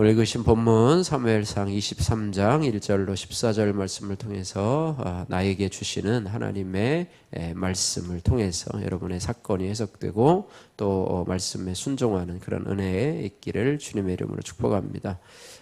오늘 읽으신 본문 사무엘상 23장 1절로 14절 말씀을 통해서 아, 나에게 주시는 하나님의 에, 말씀을 통해서 여러분의 사건이 해석되고 또 어, 말씀에 순종하는 그런 은혜에 있기를 주님의 이름으로 축복합니다.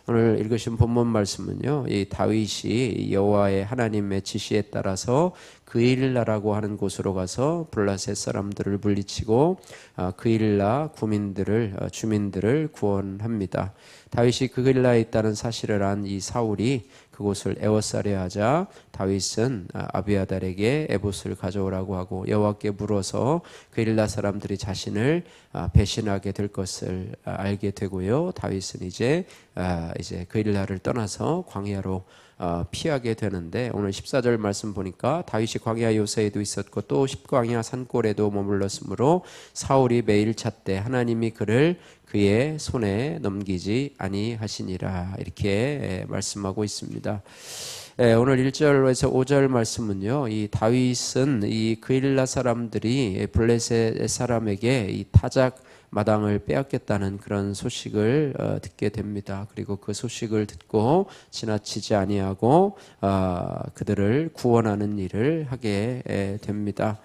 오늘 읽으신 본문 말씀은요. 이 다윗이 여호와의 하나님의 지시에 따라서 그일라라고 하는 곳으로 가서 블라셋 사람들을 물리치고 아, 그일라 구민들을 어, 주민들을 구원합니다. 다윗이 그일라에 있다는 사실을 안 이 사울이 그곳을 에워싸려 하자 다윗은 아, 아비아달에게 에봇을 가져오라고 하고 여호와께 물어서 그일라 사람들이 자신을 아, 배신하게 될 것을 아, 알게 되고요. 다윗은 이제 이제 그일라를 떠나서 광야로 피하게 되는데 오늘 14절 말씀 보니까 다윗이 광야 요새에도 있었고 또 십광야 산골에도 머물렀으므로 사울이 매일 찾되 하나님이 그를 그의 손에 넘기지 아니하시니라 이렇게 말씀하고 있습니다. 오늘 1절에서 5절 말씀은요. 이 다윗은 이 그일라 사람들이 블레셋 사람에게 이 타작 마당을 빼앗겠다는 그런 소식을 어, 듣게 됩니다. 그리고 그 소식을 듣고 지나치지 아니하고 어, 그들을 구원하는 일을 하게 됩니다.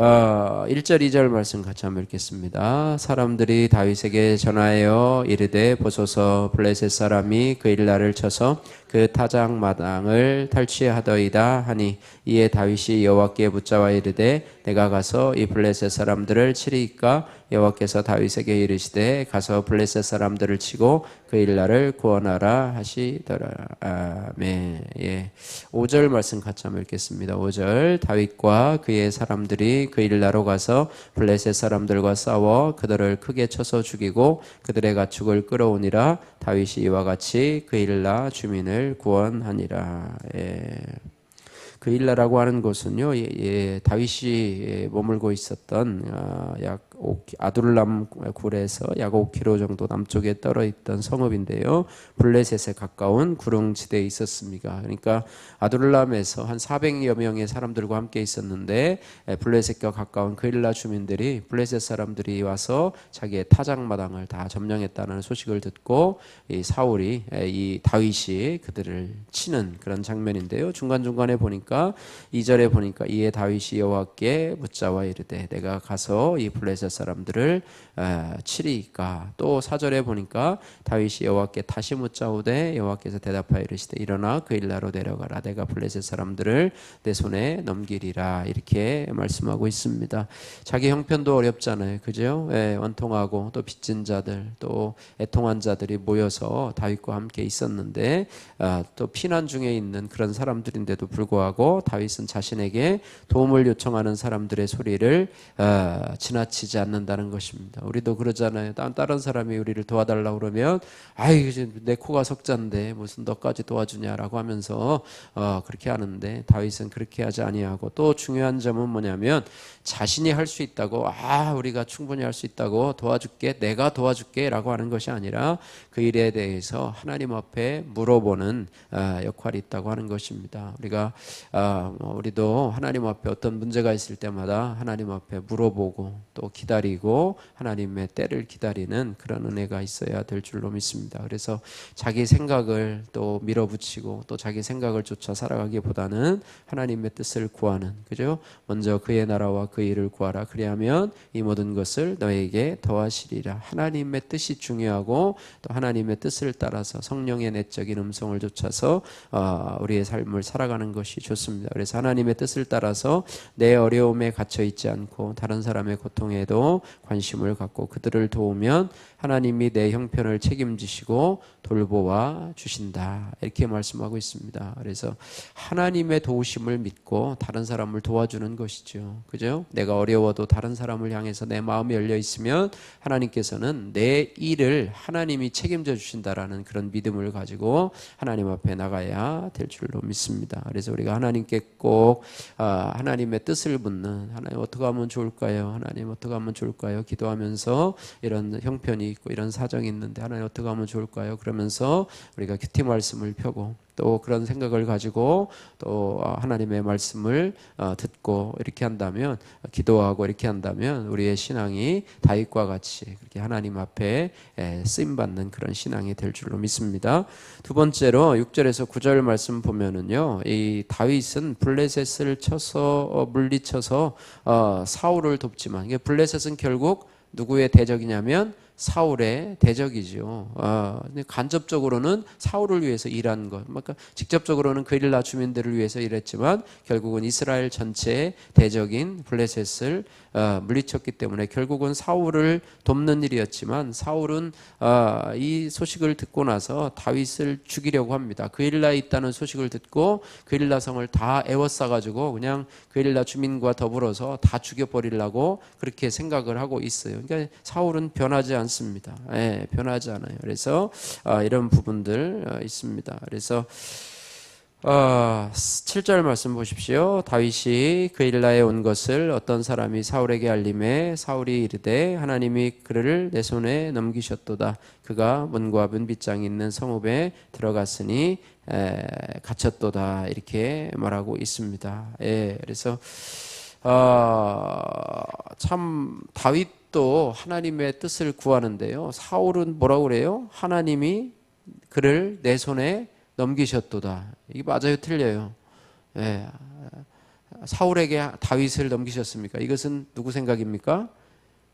어, 1절 2절 말씀 같이 한번 읽겠습니다. 사람들이 다윗에게 전하여 이르되 보소서 블레셋 사람이 그 일날을 쳐서 그 타작 마당을 탈취하더이다 하니 이에 다윗이 여호와께 붙잡아 이르되 내가 가서 이 블레셋 사람들을 치리까 여호와께서 다윗에게 이르시되 가서 블레셋 사람들을 치고 그 일날을 구원하라 하시더라. 아멘. 예. 5절 말씀 같이 한번 읽겠습니다. 5절 다윗과 그의 사람들이 그 일나로 가서 블레셋 사람들과 싸워 그들을 크게 쳐서 죽이고 그들의 가축을 끌어오니라 다윗이 이와 같이 그 일나 주민을 구원하니라. 예. 그 일라라고 하는 곳은요, 예, 예, 다윗이 머물고 있었던 아, 약 아둘람 굴에서 약 5km 정도 남쪽에 떨어 있던 성읍인데요. 블레셋에 가까운 구릉지대에 있었습니다. 그러니까 아둘람에서 한 400여 명의 사람들과 함께 있었는데 블레셋과 가까운 그일라 주민들이 블레셋 사람들이 와서 자기의 타작마당을 다 점령했다는 소식을 듣고 이 사울이 이 다윗이 그들을 치는 그런 장면인데요. 중간중간에 보니까 2절에 보니까 이에 다윗이 여호와께 묻자와 이르되 내가 가서 이 블레셋 블레셋 사람들을 치리까 또 사절에 보니까 다윗이 여호와께 다시 묻자오되 여호와께서 대답하여 이르시되 일어나 그 일나로 내려가라 내가 블레셋 사람들을 내 손에 넘기리라 이렇게 말씀하고 있습니다. 자기 형편도 어렵잖아요. 그죠? 예, 원통하고 또 빚진 자들 또 애통한 자들이 모여서 다윗과 함께 있었는데 아, 또 피난 중에 있는 그런 사람들인데도 불구하고 다윗은 자신에게 도움을 요청하는 사람들의 소리를 아, 지나치지 않는다는 것입니다. 우리도 그러잖아요. 다른 사람이 우리를 도와달라고 그러면 아이 내 코가 석자인데 무슨 너까지 도와주냐라고 하면서 어, 그렇게 하는데 다윗은 그렇게 하지 아니하고 또 중요한 점은 뭐냐면 자신이 할 수 있다고 아 우리가 충분히 할 수 있다고 도와줄게 내가 도와줄게라고 하는 것이 아니라 그 일에 대해서 하나님 앞에 물어보는 어, 역할이 있다고 하는 것입니다. 우리가 어, 뭐 우리도 하나님 앞에 어떤 문제가 있을 때마다 하나님 앞에 물어보고 또 기 다리고 하나님의 때를 기다리는 그런 은혜가 있어야 될 줄로 믿습니다. 그래서 자기 생각을 또 밀어붙이고 또 자기 생각을 쫓아 살아가기보다는 하나님의 뜻을 구하는 그죠? 먼저 그의 나라와 그 일을 구하라. 그리하면 이 모든 것을 너에게 더하시리라. 하나님의 뜻이 중요하고 또 하나님의 뜻을 따라서 성령의 내적인 음성을 쫓아서 어, 우리의 삶을 살아가는 것이 좋습니다. 그래서 하나님의 뜻을 따라서 내 어려움에 갇혀 있지 않고 다른 사람의 고통에도 관심을 갖고 그들을 도우면 하나님이 내 형편을 책임지시고 돌보아 주신다. 이렇게 말씀하고 있습니다. 그래서 하나님의 도우심을 믿고 다른 사람을 도와주는 것이죠. 그죠? 내가 어려워도 다른 사람을 향해서 내 마음이 열려 있으면 하나님께서는 내 일을 하나님이 책임져 주신다라는 그런 믿음을 가지고 하나님 앞에 나가야 될 줄로 믿습니다. 그래서 우리가 하나님께 꼭 아, 하나님의 뜻을 묻는 하나님 어떻게 하면 좋을까요? 하나님 어떻게 하면 좋을까요? 기도하면서 이런 형편이 있고 이런 사정이 있는데 하나님 어떻게 하면 좋을까요? 그러면서 우리가 큐티 말씀을 펴고 또 그런 생각을 가지고 또 어, 하나님의 말씀을 어, 듣고 이렇게 한다면 기도하고 이렇게 한다면 우리의 신앙이 다윗과 같이 그렇게 하나님 앞에 에, 쓰임 받는 그런 신앙이 될 줄로 믿습니다. 두 번째로 6절에서 9절 말씀 보면은요. 이 다윗은 블레셋을 쳐서 어, 물리쳐서 어, 사울을 돕지만 이게 블레셋은 결국 누구의 대적이냐면 사울의 대적이죠. 어, 근데 간접적으로는 사울을 위해서 일한 것, 그러니까 직접적으로는 그릴라 주민들을 위해서 일했지만 결국은 이스라엘 전체의 대적인 블레셋을 어, 물리쳤기 때문에 결국은 사울을 돕는 일이었지만 사울은 어, 이 소식을 듣고 나서 다윗을 죽이려고 합니다. 그릴라에 있다는 소식을 듣고 그릴라 성을 다 에워싸 가지고 그냥 그릴라 주민과 더불어서 다 죽여버리려고 그렇게 생각을 하고 있어요. 그러니까 사울은 변하지 않 습니다. 예, 변하지 않아요. 그래서 어, 이런 부분들 어, 있습니다. 그래서 어, 7절 말씀 보십시오. 다윗이 그일라에 온 것을 어떤 사람이 사울에게 알림해 사울이 이르되 하나님이 그를 내 손에 넘기셨도다. 그가 문과 문빗장이 있는 성읍에 들어갔으니 에, 갇혔도다. 이렇게 말하고 있습니다. 예, 그래서 어, 참 다윗 도 하나님의 뜻을 구하는데요. 사울은 뭐라고 그래요? 하나님이 그를 내 손에 넘기셨도다. 이게 맞아요, 틀려요. 예. 사울에게 다윗을 넘기셨습니까? 이것은 누구 생각입니까?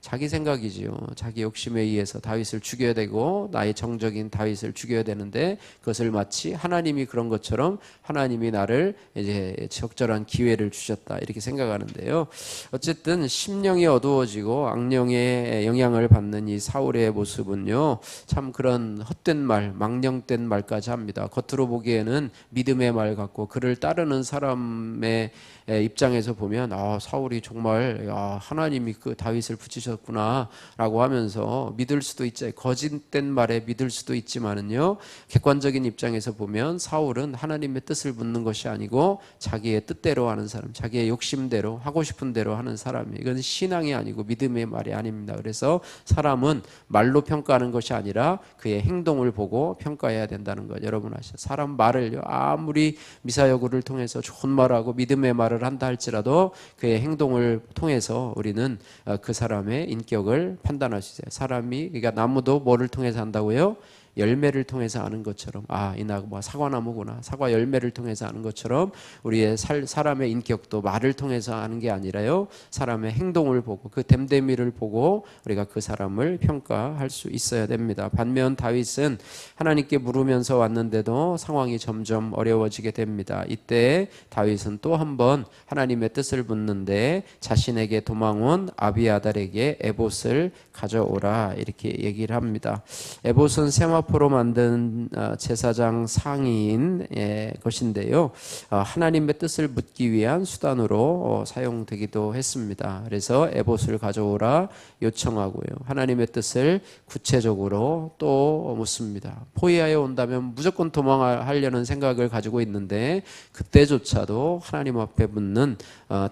자기 생각이지요. 자기 욕심에 의해서 다윗을 죽여야 되고 나의 정적인 다윗을 죽여야 되는데 그것을 마치 하나님이 그런 것처럼 하나님이 나를 이제 적절한 기회를 주셨다 이렇게 생각하는데요. 어쨌든 심령이 어두워지고 악령의 영향을 받는 이 사울의 모습은요. 참 그런 헛된 말, 망령된 말까지 합니다. 겉으로 보기에는 믿음의 말 같고 그를 따르는 사람의 입장에서 보면 아, 사울이 정말 야, 하나님이 그 다윗을 붙이셨구나라고 하면서 믿을 수도 있지 거짓된 말에 믿을 수도 있지만은요 객관적인 입장에서 보면 사울은 하나님의 뜻을 묻는 것이 아니고 자기의 뜻대로 하는 사람, 자기의 욕심대로 하고 싶은 대로 하는 사람이 이건 신앙이 아니고 믿음의 말이 아닙니다. 그래서 사람은 말로 평가하는 것이 아니라 그의 행동을 보고 평가해야 된다는 것 여러분 아시죠? 사람 말을요 아무리 미사여구를 통해서 좋은 말하고 믿음의 말을 말을 한다 할지라도 그의 행동을 통해서 우리는 어, 그 사람의 인격을 판단할 수 있어요. 사람이 그러니까 나무도 뭐를 통해서 한다고요? 열매를 통해서 아는 것처럼 아 이 나무 뭐 사과나무구나. 사과 열매를 통해서 아는 것처럼 우리의 살, 사람의 인격도 말을 통해서 아는 게 아니라요. 사람의 행동을 보고 그 됨됨이를 보고 우리가 그 사람을 평가할 수 있어야 됩니다. 반면 다윗은 하나님께 물으면서 왔는데도 상황이 점점 어려워지게 됩니다. 이때 다윗은 또 한 번 하나님의 뜻을 묻는데 자신에게 도망온 아비아달에게 에봇을 가져오라 이렇게 얘기를 합니다. 에봇은 세마 사포로 만든 어, 제사장 상인 것인데요. 어, 하나님의 뜻을 묻기 위한 수단으로 어, 사용되기도 했습니다. 그래서 에봇을 가져오라 요청하고요. 하나님의 뜻을 구체적으로 또 묻습니다. 포위하여 온다면 무조건 도망하려는 생각을 가지고 있는데 그때조차도 하나님 앞에 묻는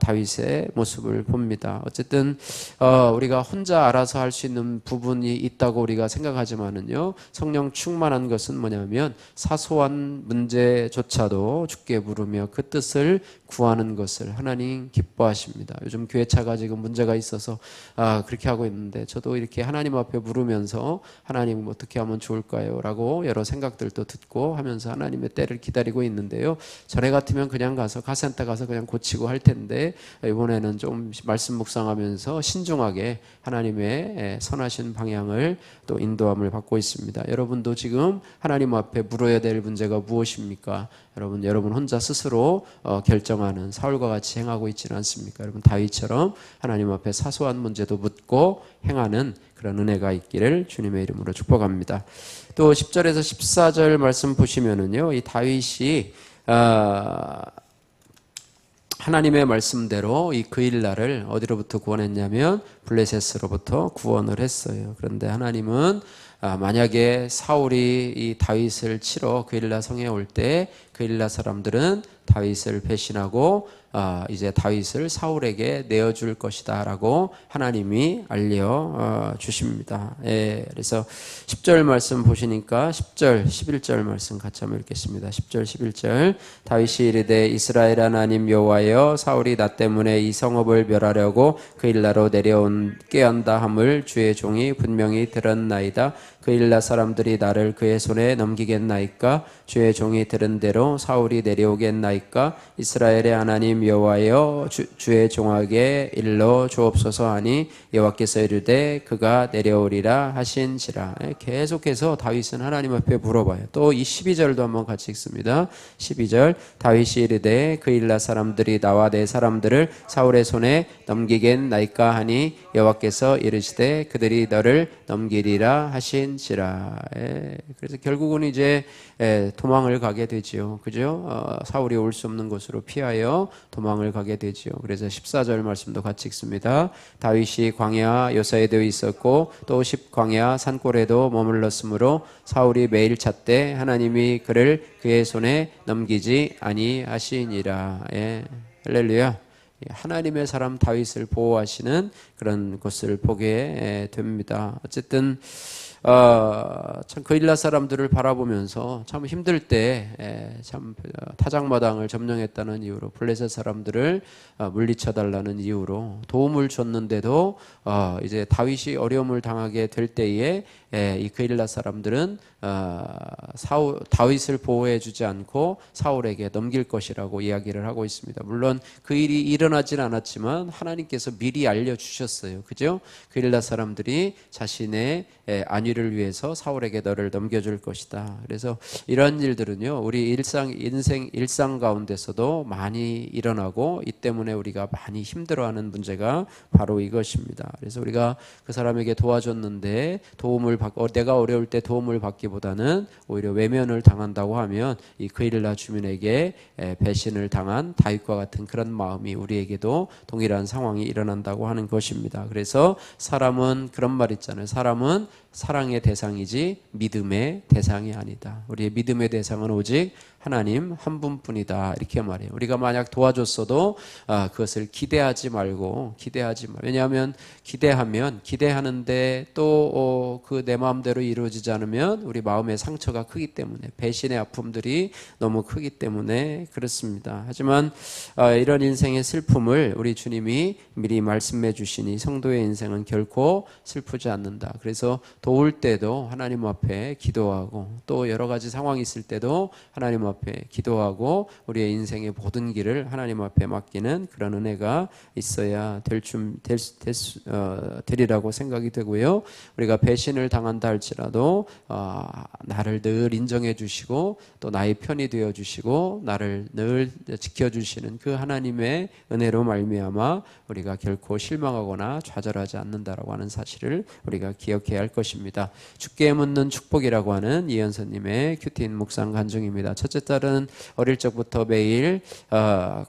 다윗의 모습을 봅니다. 어쨌든 우리가 혼자 알아서 할 수 있는 부분이 있다고 우리가 생각하지만은요. 성령 성령 충만한 것은 뭐냐면 사소한 문제조차도 주께 부르며 그 뜻을 구하는 것을 하나님 기뻐하십니다. 요즘 교회차가 지금 문제가 있어서 아, 그렇게 하고 있는데 저도 이렇게 하나님 앞에 물으면서 하나님 어떻게 하면 좋을까요? 라고 여러 생각들도 듣고 하면서 하나님의 때를 기다리고 있는데요. 전에 같으면 그냥 가서 카센터 가서 그냥 고치고 할 텐데 이번에는 좀 말씀 묵상하면서 신중하게 하나님의 선하신 방향을 또 인도함을 받고 있습니다. 여러분도 지금 하나님 앞에 물어야 될 문제가 무엇입니까? 여러분 여러분 혼자 스스로 어, 결정 하는 사울과 같이 행하고 있지는 않습니까? 여러분 다윗처럼 하나님 앞에 사소한 문제도 묻고 행하는 그런 은혜가 있기를 주님의 이름으로 축복합니다. 또 10절에서 14절 말씀 보시면은요. 이 다윗이 어, 하나님의 말씀대로 이 그일날을 어디로부터 구원했냐면 블레셋으로부터 구원을 했어요. 그런데 하나님은 아, 만약에 사울이 이 다윗을 치러 그일라 성에 올 때 그일라 사람들은 다윗을 배신하고 아, 이제 다윗을 사울에게 내어줄 것이다라고 하나님이 알려 어, 주십니다. 예, 그래서 10절 말씀 보시니까 10절, 11절 말씀 같이 한번 읽겠습니다. 10절, 11절 다윗이 이르되 이스라엘 하나님 여호와여 사울이 나 때문에 이 성읍을 멸하려고 그 일나로 내려온 깨한다 함을 주의 종이 분명히 들었나이다. 그 일나 사람들이 나를 그의 손에 넘기겠나이까? 주의 종이 들은 대로 사울이 내려오겠나이까? 이스라엘의 하나님 여호와여 주, 의 종에게 일러 주옵소서 하니 여호와께서 이르되 그가 내려오리라 하신지라. 예, 계속해서 다윗은 하나님 앞에 물어봐요. 또 이 12절도 한번 같이 읽습니다. 12절. 다윗이 이르되 그 일나 사람들이 나와 내 사람들을 사울의 손에 넘기겠나이까 하니 여호와께서 이르시되 그들이 너를 넘기리라 하신 지라 예, 그래서 결국은 이제 예, 도망을 가게 되지요. 그죠? 어, 사울이 올 수 없는 곳으로 피하여 도망을 가게 되지요. 그래서 14절 말씀도 같이 읽습니다. 다윗이 광야 요사에도 있었고 또 십광야 산골에도 머물렀으므로 사울이 매일 찾되 하나님이 그를 그의 손에 넘기지 아니하시니라. 예. 할렐루야. 하나님의 사람 다윗을 보호하시는 그런 것을 보게 됩니다. 어쨌든 어, 참 그일라 사람들을 바라보면서 참 힘들 때참 어, 타작마당을 점령했다는 이유로 블레셋 사람들을 어, 물리쳐 달라는 이유로 도움을 줬는데도 어, 이제 다윗이 어려움을 당하게 될 때에 예, 이 그일라 사람들은 어, 사울, 다윗을 보호해 주지 않고 사울에게 넘길 것이라고 이야기를 하고 있습니다. 물론 그 일이 일어나진 않았지만 하나님께서 미리 알려 주셨어요. 그죠? 그일라 사람들이 자신의 예, 안 위를 위해서 사울에게 너를 넘겨줄 것이다. 그래서 이런 일들은요, 우리 일상 인생 일상 가운데서도 많이 일어나고 이 때문에 우리가 많이 힘들어하는 문제가 바로 이것입니다. 그래서 우리가 그 사람에게 도와줬는데 도움을 받, 어, 내가 어려울 때 도움을 받기보다는 오히려 외면을 당한다고 하면 이 그일라 주민에게 배신을 당한 다윗과 같은 그런 마음이 우리에게도 동일한 상황이 일어난다고 하는 것입니다. 그래서 사람은 그런 말 있잖아요. 사람은 사랑 의 대상이지 믿음의 대상이 아니다. 우리의 믿음의 대상은 오직 하나님 한 분뿐이다 이렇게 말해요. 우리가 만약 도와줬어도 아, 그것을 기대하지 말고 기대하지 말. 왜냐하면 기대하면 기대하는데 또 그내 어, 마음대로 이루어지지 않으면 우리 마음의 상처가 크기 때문에 배신의 아픔들이 너무 크기 때문에 그렇습니다. 하지만 아, 이런 인생의 슬픔을 우리 주님이 미리 말씀해 주시니 성도의 인생은 결코 슬프지 않는다. 그래서 도울 때도 하나님 앞에 기도하고 또 여러 가지 상황이 있을 때도 하나님 앞에 앞에 기도하고 우리의 인생의 모든 길을 하나님 앞에 맡기는 그런 은혜가 있어야 될줄 될, 될, 어, 되리라고 생각이 되고요. 우리가 배신을 당한다 할지라도 어, 나를 늘 인정해 주시고 또 나의 편이 되어 주시고 나를 늘 지켜 주시는 그 하나님의 은혜로 말미암아 우리가 결코 실망하거나 좌절하지 않는다라고 하는 사실을 우리가 기억해야 할 것입니다. 주께 묻는 축복이라고 하는 이현선님의 큐틴 묵상 간증입니다. 첫째 딸은 어릴 적부터 매일 어,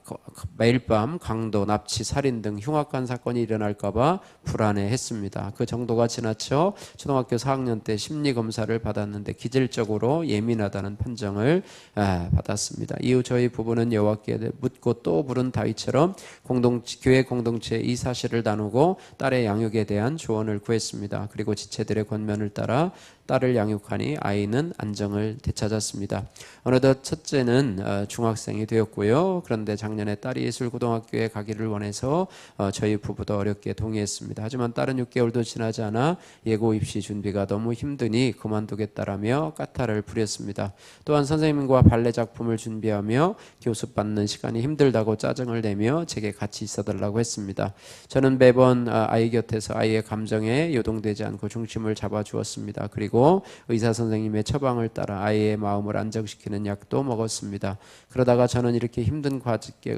매일 밤 강도, 납치, 살인 등 흉악한 사건이 일어날까봐 불안해했습니다. 그 정도가 지나쳐 초등학교 4학년 때 심리 검사를 받았는데 기질적으로 예민하다는 판정을 아, 받았습니다. 이후 저희 부부는 여호와께 묻고 또 부른 다윗처럼 공동 교회 공동체 이 사실을 나누고 딸의 양육에 대한 조언을 구했습니다. 그리고 지체들의 권면을 따라 딸을 양육하니 아이는 안정을 되찾았습니다. 어느덧 첫째는 어, 중학생이 되었고요. 그런데 작년에 딸이 예술고등학교에 가기를 원해서 어, 저희 부부도 어렵게 동의했습니다. 하지만 딸은 6개월도 지나지 않아 예고 입시 준비가 너무 힘드니 그만두겠다라며 까탈을 부렸습니다. 또한 선생님과 발레 작품을 준비하며 교습받는 시간이 힘들다고 짜증을 내며 제게 같이 있어달라고 했습니다. 저는 매번 아, 아이 곁에서 아이의 감정에 요동되지 않고 중심을 잡아주었습니다. 그리고 그리고 의사 선생님의 처방을 따라 아이의 마음을 안정시키는 약도 먹었습니다. 그러다가 저는 이렇게 힘든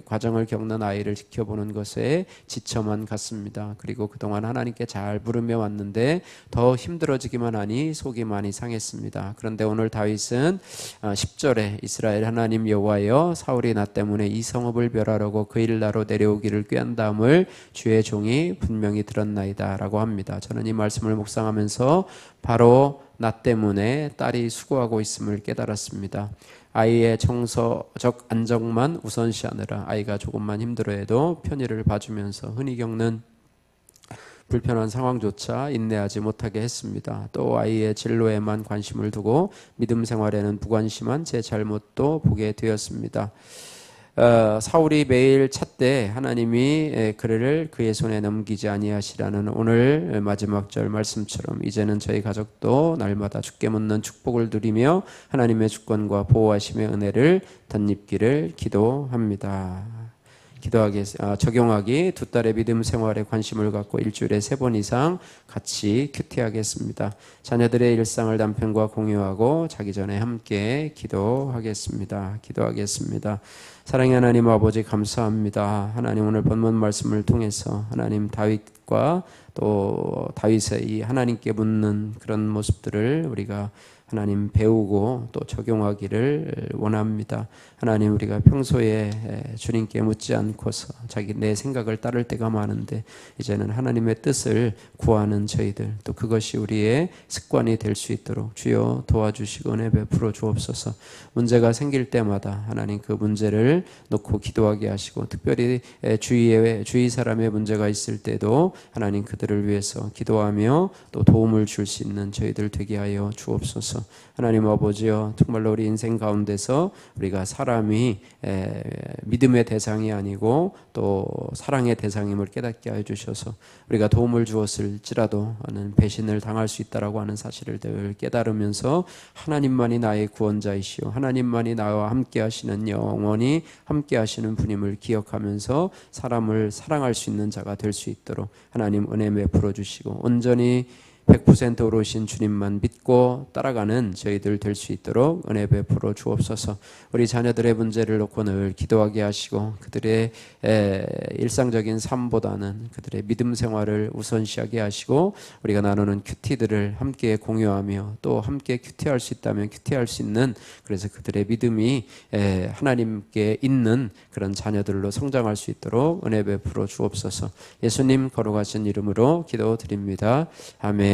과정을 겪는 아이를 지켜보는 것에 지쳐만 갔습니다. 그리고 그동안 하나님께 잘 부르며 왔는데 더 힘들어지기만 하니 속이 많이 상했습니다. 그런데 오늘 다윗은 10절에 아, 이스라엘 하나님 여호와여 사울이 나 때문에 이 성읍을 멸하려고 그 일 나로 내려오기를 꾀한 다음을 주의 종이 분명히 들었나이다라고 합니다. 저는 이 말씀을 묵상하면서 바로 나 때문에 딸이 수고하고 있음을 깨달았습니다. 아이의 정서적 안정만 우선시하느라 아이가 조금만 힘들어해도 편의를 봐주면서 흔히 겪는 불편한 상황조차 인내하지 못하게 했습니다. 또 아이의 진로에만 관심을 두고 믿음 생활에는 무관심한 제 잘못도 보게 되었습니다. 어, 사울이 매일 찾되 하나님이 에, 그를 그의 손에 넘기지 아니하시라는 오늘 마지막 절 말씀처럼 이제는 저희 가족도 날마다 죽게 묻는 축복을 누리며 하나님의 주권과 보호하심의 은혜를 덧입기를 기도합니다. 기도하기 아, 적용하기 두 딸의 믿음 생활에 관심을 갖고 일주일에 세 번 이상 같이 큐티하겠습니다. 자녀들의 일상을 남편과 공유하고 자기 전에 함께 기도하겠습니다. 기도하겠습니다. 사랑의 하나님 아버지 감사합니다. 하나님 오늘 본문 말씀을 통해서 하나님 다윗과 또 다윗의 이 하나님께 묻는 그런 모습들을 우리가 하나님 배우고 또 적용하기를 원합니다. 하나님 우리가 평소에 주님께 묻지 않고서 자기 내 생각을 따를 때가 많은데 이제는 하나님의 뜻을 구하는 저희들 또 그것이 우리의 습관이 될 수 있도록 주여 도와주시고 은혜 베풀어 주옵소서. 문제가 생길 때마다 하나님 그 문제를 놓고 기도하게 하시고 특별히 주위에 주위 사람의 문제가 있을 때도 하나님 그들을 위해서 기도하며 또 도움을 줄 수 있는 저희들 되게 하여 주옵소서. 하나님 아버지여 정말로 우리 인생 가운데서 우리가 사람이 믿음의 대상이 아니고 또 사랑의 대상임을 깨닫게 하여 주셔서 우리가 도움을 주었을지라도 하는 배신을 당할 수 있다라고 하는 사실을 깨달으면서 하나님만이 나의 구원자이시오. 하나님만이 나와 함께 하시는 영원히 함께 하시는 분임을 기억하면서 사람을 사랑할 수 있는 자가 될 수 있도록 하나님 은혜 베풀어 주시고 온전히 100% 오르신 주님만 믿고 따라가는 저희들 될 수 있도록 은혜 베풀어 주옵소서. 우리 자녀들의 문제를 놓고 늘 기도하게 하시고 그들의 일상적인 삶보다는 그들의 믿음 생활을 우선시하게 하시고 우리가 나누는 큐티들을 함께 공유하며 또 함께 큐티할 수 있다면 큐티할 수 있는 그래서 그들의 믿음이 하나님께 있는 그런 자녀들로 성장할 수 있도록 은혜 베풀어 주옵소서. 예수님 거룩하신 이름으로 기도드립니다. 아멘.